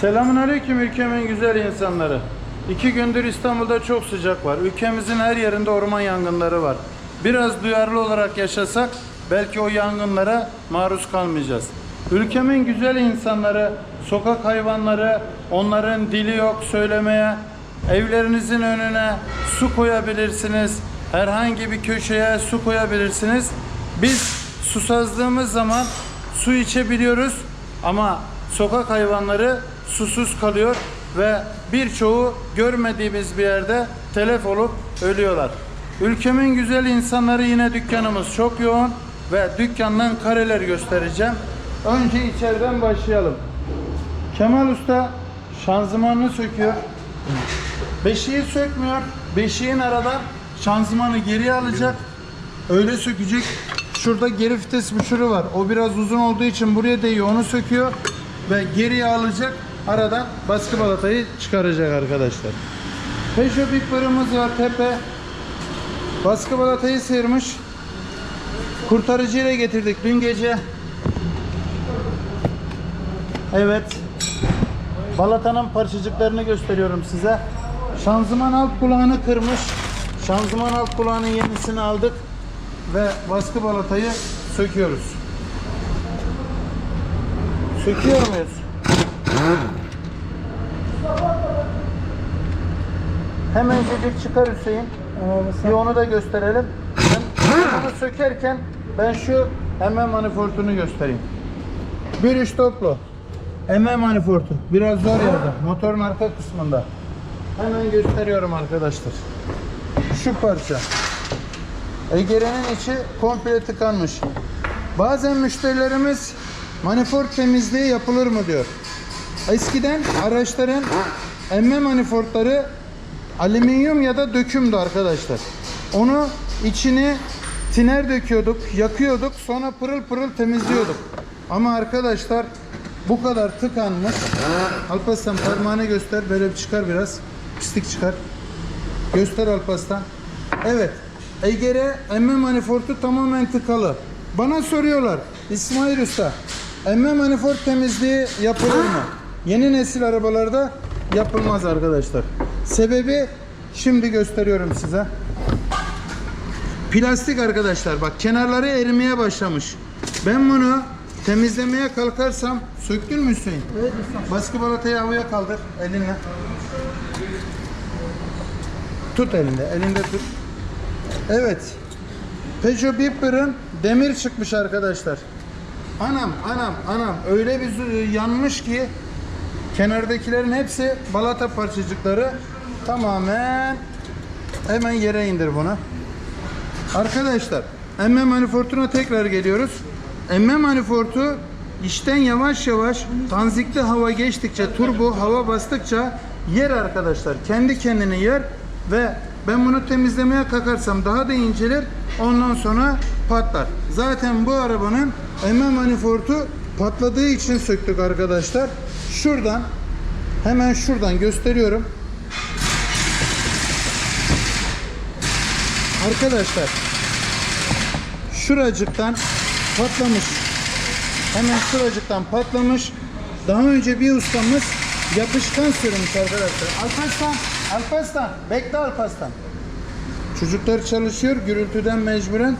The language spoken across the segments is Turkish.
Selamun Aleyküm ülkemin güzel insanları. İki gündür İstanbul'da çok sıcak var. Ülkemizin her yerinde orman yangınları var. Biraz duyarlı olarak yaşasak belki o yangınlara maruz kalmayacağız. Ülkemin güzel insanları, sokak hayvanları, onların dili yok söylemeye, evlerinizin önüne su koyabilirsiniz. Herhangi bir köşeye su koyabilirsiniz. Biz susazlığımız zaman su içebiliyoruz ama sokak hayvanları susuz kalıyor ve birçoğu görmediğimiz bir yerde telef olup ölüyorlar. Ülkemin güzel insanları yine dükkanımız çok yoğun ve dükkandan kareler göstereceğim. Önce içeriden başlayalım. Kemal Usta şanzımanını söküyor. Beşiği sökmüyor. Beşiğin arada şanzımanı geriye alacak. Öyle sökecek. Şurada geri vites büşürü var. O biraz uzun olduğu için buraya değiyor. Onu söküyor ve geriye alacak. Aradan baskı balatayı çıkaracak arkadaşlar. Peugeot Big Bar'ımız var tepe. Baskı balatayı sıyırmış. Kurtarıcıyla getirdik dün gece. Evet. Balatanın parçacıklarını gösteriyorum size. Şanzıman alt kulağını kırmış. Şanzıman alt kulağının yenisini aldık ve baskı balatayı söküyoruz. Söküyor muyuz? Hemencecik çıkar Hüseyin. Bir onu da gösterelim. Bunu sökerken ben şu MM manifoldunu göstereyim. Bir üç toplu. MM manifoldu. Biraz zor yerde. Motorun arka kısmında. Hemen gösteriyorum arkadaşlar. Şu parça. Egere'nin içi komple tıkanmış. Bazen müşterilerimiz manifold temizliği yapılır mı diyor. Eskiden araçların emme manifoldları alüminyum ya da dökümdü arkadaşlar. Onu içini tiner döküyorduk, yakıyorduk, sonra pırıl pırıl temizliyorduk. Ama arkadaşlar bu kadar tıkanmış. Alparslan parmağını göster, böyle bir çıkar biraz. Pislik çıkar. Göster Alparslan. Evet. Egere emme manifoldu tamamen tıkalı. Bana soruyorlar. İsmail Usta. Emme manifold temizliği yapılır mı? Yeni nesil arabalarda yapılmaz arkadaşlar. Sebebi şimdi gösteriyorum size. Plastik arkadaşlar bak kenarları erimeye başlamış. Ben bunu temizlemeye kalkarsam söktün mü Hüseyin? Evet usta. Baskı balatayı havaya kaldır elinle. Tut elinde, elinde tut. Evet. Peugeot Bipper'ın demir çıkmış arkadaşlar. Anam, anam, anam öyle bir yanmış ki kenardakilerin hepsi balata parçacıkları tamamen hemen yere indir bunu. Arkadaşlar emme manifolduna tekrar geliyoruz. Emme manifoldu işten yavaş yavaş tanzikli hava geçtikçe turbo hava bastıkça yer arkadaşlar. Kendi kendini yer ve ben bunu temizlemeye kalkarsam daha da incelir. Ondan sonra patlar. Zaten bu arabanın emme manifoldu patladığı için söktük arkadaşlar. Şuradan hemen şuradan gösteriyorum. Arkadaşlar şuracıktan patlamış. Hemen şuracıktan patlamış. Daha önce bir ustamız yapışkan sürmüş arkadaşlar. Alparslan, Alparslan, bekle Alparslan. Çocuklar çalışıyor gürültüden mecburen.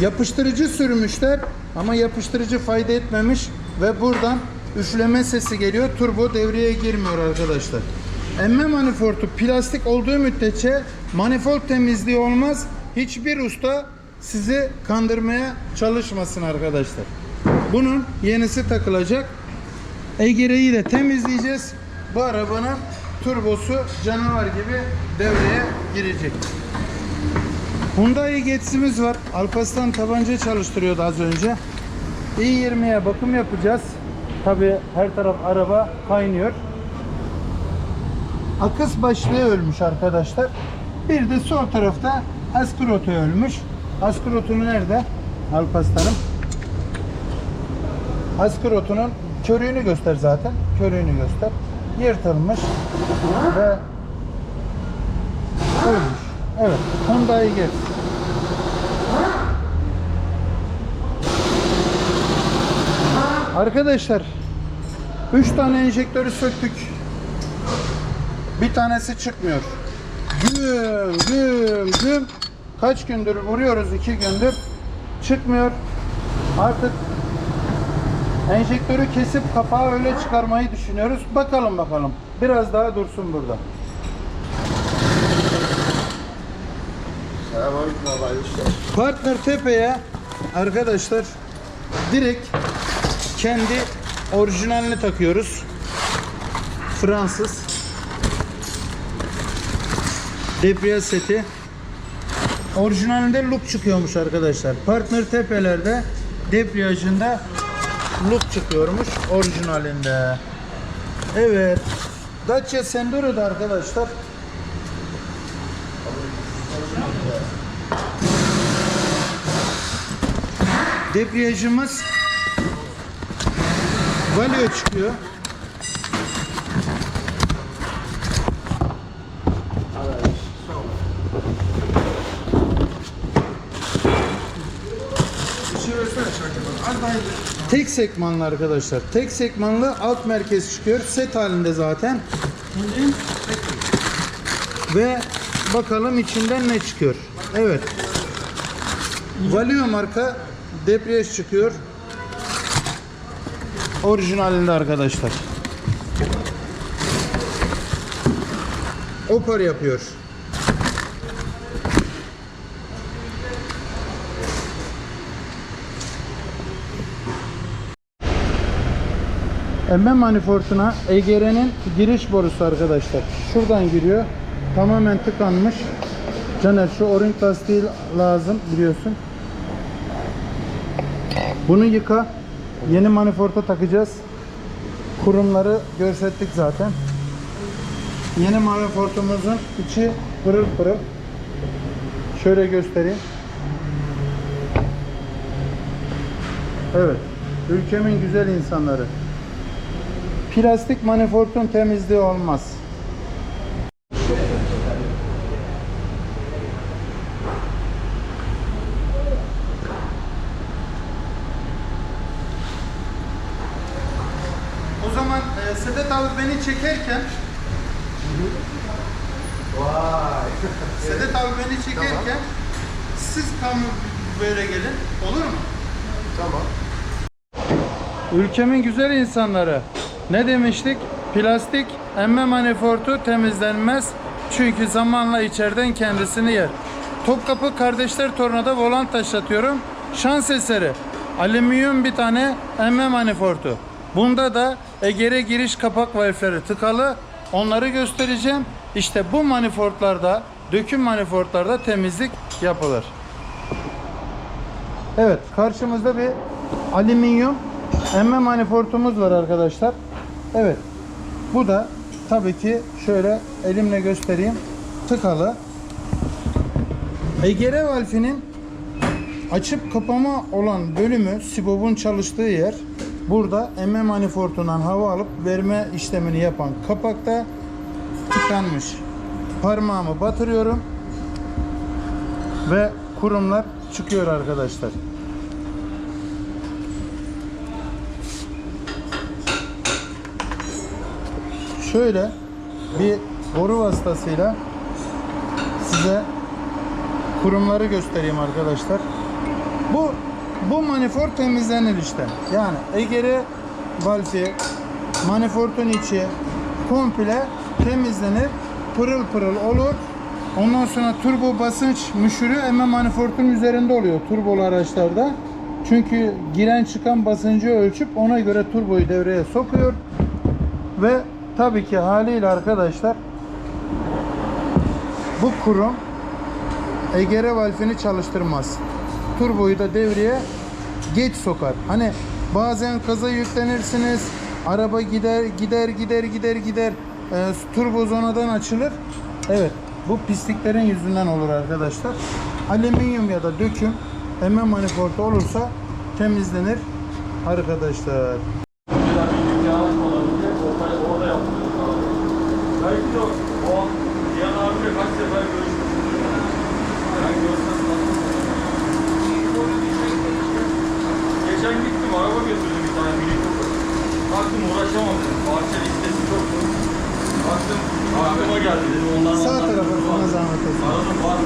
Yapıştırıcı sürmüşler ama yapıştırıcı fayda etmemiş ve buradan üfleme sesi geliyor. Turbo devreye girmiyor arkadaşlar. Emme manifoldu plastik olduğu müddetçe manifold temizliği olmaz. Hiçbir usta sizi kandırmaya çalışmasın arkadaşlar. Bunun yenisi takılacak. Egere'yi de temizleyeceğiz. Bu arabanın turbosu canavar gibi devreye girecek. Hyundai Getz'imiz var. Alparslan tabanca çalıştırıyordu az önce. i20'ye bakım yapacağız. Tabi her taraf araba kaynıyor. Akыс başlığı ölmüş arkadaşlar. Bir de sol tarafta askrotu ölmüş. Askrotu nerede? Alparslan'ım. Askrotunun körüğünü göster zaten. Körüğünü göster. Yırtılmış ve ölmüş. Evet. Hyundai Getz. Arkadaşlar Üç tane enjektörü söktük. Bir tanesi çıkmıyor. Güm güm güm. Kaç gündür vuruyoruz iki gündür. Çıkmıyor. Artık enjektörü kesip kapağı öyle çıkarmayı düşünüyoruz. Bakalım bakalım. Biraz daha dursun burada. Partner Tepe'ye arkadaşlar direkt kendi orijinalini takıyoruz. Fransız debriyaj seti. Orijinalinde loop çıkıyormuş arkadaşlar. Partner Tepe'lerde debriyajında loop çıkıyormuş orijinalinde. Evet. Dacia Sendero'da arkadaşlar debriyajımız Valio çıkıyor. Tek sekmanlı arkadaşlar. Tek sekmanlı alt merkez çıkıyor. Set halinde zaten. Ve bakalım içinden ne çıkıyor. Evet. Valio marka debriyaj çıkıyor. Orijinalinde arkadaşlar. Opar yapıyor. Emme manifolduna EGR'nin giriş borusu arkadaşlar. Şuradan giriyor. Tamamen tıkanmış. Caner şu o-ring lastiği lazım biliyorsun. Bunu yıka. Yeni manifolda takacağız. Kurumları görsettik zaten. Yeni manifoldumuzun içi pırıl pırıl. Şöyle göstereyim. Evet. Ülkemin güzel insanları. Plastik manifoldun temizliği olmaz. O zaman e, Sedat abi beni çekerken Vay. Sedat abi beni çekerken siz tam böyle gelin. Olur mu? Tamam. Ülkemin güzel insanları. Ne demiştik? Plastik emme manifoldu temizlenmez. Çünkü zamanla içeriden kendisini yer. Topkapı Kardeşler Torna'da volan taşlatıyorum. Şans eseri. Alüminyum bir tane emme manifoldu. Bunda da egere giriş kapak valfleri tıkalı. Onları göstereceğim. İşte bu manifoldlarda, döküm manifoldlarda temizlik yapılır. Evet, karşımızda bir alüminyum emme manifoldumuz var arkadaşlar. Evet. Bu da tabii ki şöyle elimle göstereyim. Tıkalı. Egere valfinin açıp kapama olan bölümü sibobun çalıştığı yer. Burada emme manifoldundan hava alıp verme işlemini yapan kapakta tıkanmış. Parmağımı batırıyorum ve kurumlar çıkıyor arkadaşlar. Şöyle bir boru vasıtasıyla size kurumları göstereyim arkadaşlar. Bu bu manifold temizlenir işte. Yani egere valfi, manifoldun içi komple temizlenir. Pırıl pırıl olur. Ondan sonra turbo basınç müşürü hemen manifoldun üzerinde oluyor turbolu araçlarda. Çünkü giren çıkan basıncı ölçüp ona göre turboyu devreye sokuyor. Ve tabii ki haliyle arkadaşlar bu kurum egere valfini çalıştırmaz. Turboyu da devreye geç sokar. Hani bazen kaza yüklenirsiniz. Araba gider gider gider gider gider. E, turbo zonadan açılır. Evet. Bu pisliklerin yüzünden olur arkadaşlar. Alüminyum ya da döküm emme manifoldu olursa temizlenir arkadaşlar. De o an Cihan abiyle kaç sefer görüşmüştüm. Ben görsem Geçen gittim araba götürdüm bir tane mini Cooper. Baktım uğraş uğraşamam dedim. Bahçe listesi çoktu. Baktım aklıma geldi dedim. Ondan Sağ tarafa zahmet olsun. Aradım var.